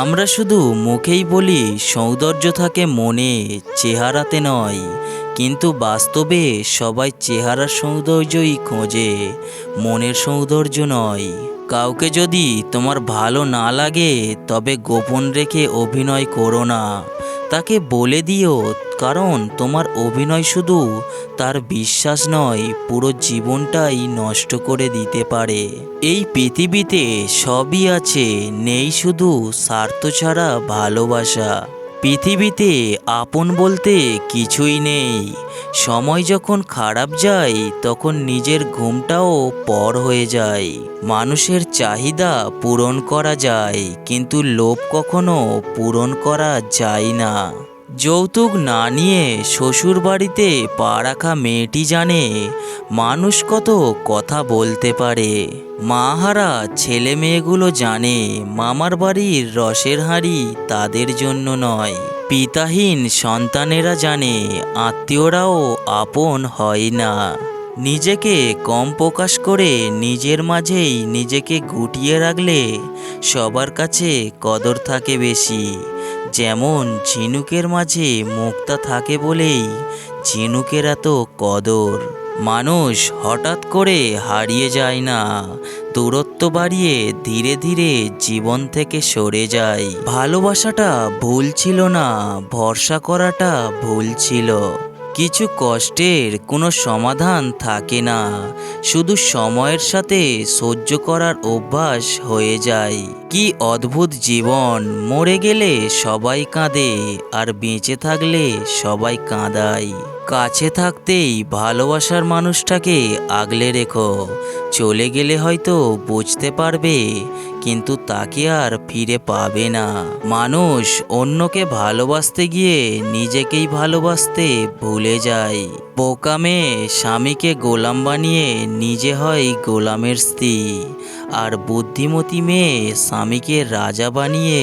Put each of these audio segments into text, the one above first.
আমরা শুধু মুখেই বলি, সৌন্দর্য থাকে মনে, চেহারাতে নয়। কিন্তু বাস্তবে সবাই চেহারার সৌন্দর্যই খোঁজে, মনের সৌন্দর্য নয়। কাউকে যদি তোমার ভালো না লাগে, তবে গোপন রেখে অভিনয় করো না। তাকে বলে দিও, কারণ তোমার অভিনয় শুধু তার বিশ্বাস নয়, পুরো জীবনটাই নষ্ট করে দিতে পারে। এই পৃথিবীতে সবই আছে, নেই শুধু স্বার্থ ছাড়া ভালোবাসা। পৃথিবীতে আপন বলতে কিছুই নেই। সময় যখন খারাপ যায়, তখন নিজের ঘুমটাও পর হয়ে যায়। মানুষের চাহিদা পূরণ করা যায়, কিন্তু লোভ কখনো পূরণ করা যায় না। যৌতুক না নিয়ে শ্বশুর বাড়িতে পা রাখা মেয়েটি জানে মানুষ কত কথা বলতে পারে। মাহারা ছেলে মেয়েগুলো জানে মামার বাড়ির রসের হাঁড়ি তাদের জন্য নয়। পিতাহীন সন্তানেরা জানে আত্মীয়রাও আপন হয় না। নিজেকে কম প্রকাশ করে নিজের মাঝেই নিজেকে গুটিয়ে রাখলে সবার কাছে কদর থাকে বেশি। যেমন ঝিনুকের মাঝে মুক্তা থাকে বলেই ঝিনুকের এত কদর। মানুষ হঠাৎ করে হারিয়ে যায় না, দূরত্ব বাড়িয়ে ধীরে ধীরে জীবন থেকে সরে যায়। ভালোবাসাটা ভুল ছিল না, ভরসা করাটা ভুল ছিল। কিছু কষ্টের কোনো সমাধান থাকে না। শুধু সময়ের সাথে সহ্য করার অভ্যাস হয়ে যায়। কি অদ্ভুত জীবন। মরে গেলে সবাই কাঁদে, আর বেঁচে থাকলে সবাই কাঁদায়। কাছে থাকতেই ভালোবাসার মানুষটাকে আগলে রেখো। চলে গেলে হয়তো বুঝতে পারবে কিন্তু তাকে আর ফিরে পাবে না। মানুষ অন্যকে ভালোবাসতে গিয়ে নিজেকেই ভালোবাসতে ভুলে যায়। বোকা মেয়ে স্বামীকে গোলাম বানিয়ে নিজে হয় গোলামের স্ত্রী। আর বুদ্ধিমতী মেয়ে স্বামীকে রাজা বানিয়ে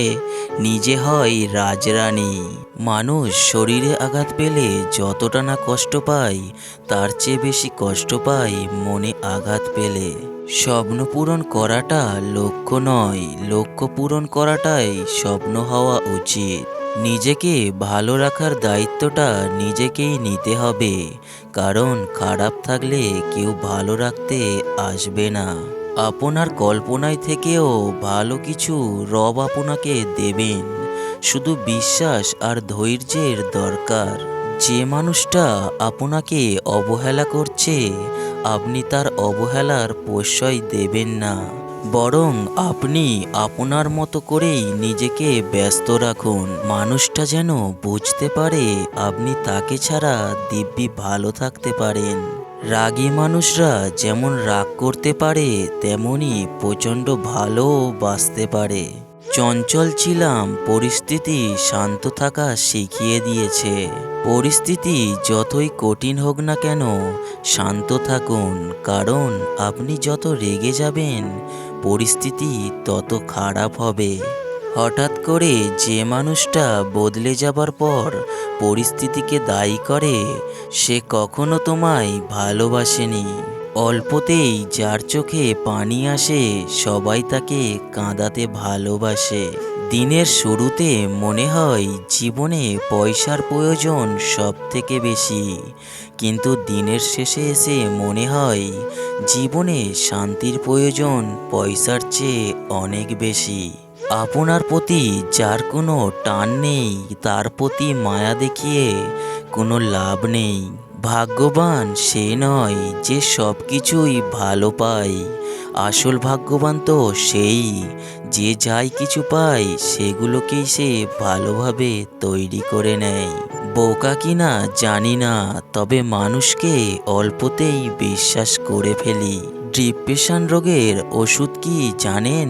নিজে হয় রাজরানী। মানুষ শরীরে আঘাত পেলে যতটা না কষ্ট পায়, তার চেয়ে বেশি কষ্ট পায় মনে আঘাত পেলে। স্বপ্ন পূরণ করাটা লক্ষ্য নয়। লক্ষ্য পূরণ করাটাই স্বপ্ন হওয়া উচিত। নিজেকে ভালো রাখার দায়িত্বটা নিজেকেই নিতে হবে। কারণ খারাপ থাকলে কেউ ভালো রাখতে আসবে না। আপনার কল্পনায় থেকেও ভালো কিছু রব আপনাকে দেবেন। শুধু বিশ্বাস আর ধৈর্যের দরকার। যে মানুষটা আপনাকে অবহেলা করছে আপনি তার অবহেলার প্রশ্রয় দেবেন না, বরং আপনি আপনার মতো করেই নিজেকে ব্যস্ত রাখুন। মানুষটা যেন বুঝতে পারে আপনি তাকে ছাড়া দিব্যি ভালো থাকতে পারেন। রাগী মানুষরা যেমন রাগ করতে পারে তেমনই প্রচণ্ড ভালো বাঁচতে পারে। চঞ্চল ছিলাম, পরিস্থিতি শান্ত থাকা শিখিয়ে দিয়েছে। পরিস্থিতি যতই কঠিন হোক না কেন, শান্ত থাকুন, কারণ আপনি যত রেগে যাবেন, পরিস্থিতি তত খারাপ হবে। হঠাৎ করে যে মানুষটা বদলে যাবার পর পরিস্থিতিকে দায়ী করে, সে কখনো তোমায় ভালোবাসেনি। অল্পতেই যার চোখে পানি আসে, সবাই তাকে কাঁদাতে ভালোবাসে। দিনের শুরুতে মনে হয় জীবনে পয়সার প্রয়োজন সব থেকে বেশি, কিন্তু দিনের শেষে এসে মনে হয় জীবনে শান্তির প্রয়োজন পয়সার চেয়ে অনেক বেশি। আপনার প্রতি যার কোনো টান নেই, তার প্রতি মায়া দেখিয়ে কোনো লাভ নেই। ভাগ্যবান সে নয় যে সব কিছুই ভালো পায়। আসল ভাগ্যবান তো সেই, যে যাই কিছু পায় সেগুলোকেই সে ভালোভাবে তৈরি করে নেয়। বোকা কিনা জানি না, তবে মানুষকে অল্পতেই বিশ্বাস করে ফেলি। ডিপ্রেশন রোগের ওষুধ কি জানেন?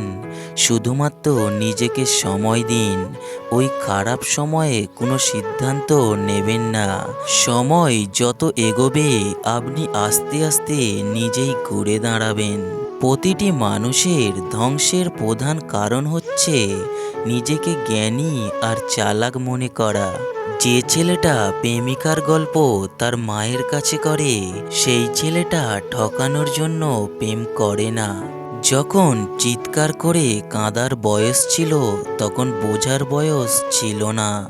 শুধুমাত্র নিজেকে সময় দিন। ওই খারাপ সময়ে কোনো সিদ্ধান্ত নেবেন না। সময় যত এগোবে, আপনি আস্তে আস্তে নিজেই ঘুরে দাঁড়াবেন। প্রতিটি মানুষের ধ্বংসের প্রধান কারণ হচ্ছে নিজেকে জ্ঞানী আর চালাক মনে করা। যে ছেলেটা প্রেমিকার গল্প তার মায়ের কাছে করে, সেই ছেলেটা ঠকানোর জন্য প্রেম করে না। যখন চিৎকার করে কাঁদার বয়স ছিল, তখন বোঝার বয়স ছিল না।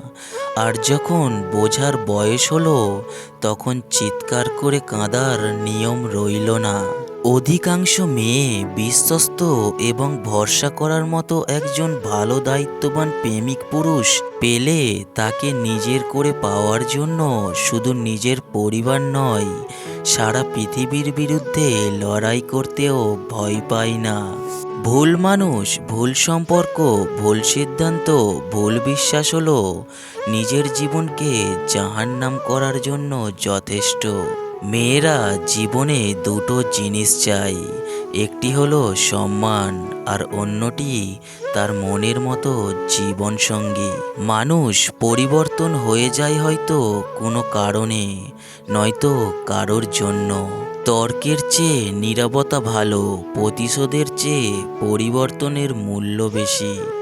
আর যখন বোঝার বয়স হলো, তখন চিৎকার করে কাঁদার নিয়ম রইল না। অধিকাংশ মেয়ে বিশ্বস্ত এবং ভরসা করার মতো একজন ভালো দায়িত্ববান প্রেমিক পুরুষ পেলে তাকে নিজের করে পাওয়ার জন্য শুধু নিজের পরিবার নয়, সারা পৃথিবীর বিরুদ্ধে লড়াই করতেও ভয় পায় না। ভুল মানুষ, ভুল সম্পর্ক, ভুল সিদ্ধান্ত, ভুল বিশ্বাস হলো নিজের জীবনকে জাহান্নাম করার জন্য যথেষ্ট। মেয়েরা জীবনে দুটো জিনিস চাই একটি হলো সম্মান আর অন্যটি তার মনের মতো জীবন সঙ্গী মানুষ পরিবর্তন হয়ে যায় হয়তো কোনো কারণে, নয়তো কারোর জন্য। তর্কের চেয়ে নীরবতা ভালো, প্রতিশোধের চেয়ে পরিবর্তনের মূল্য বেশি।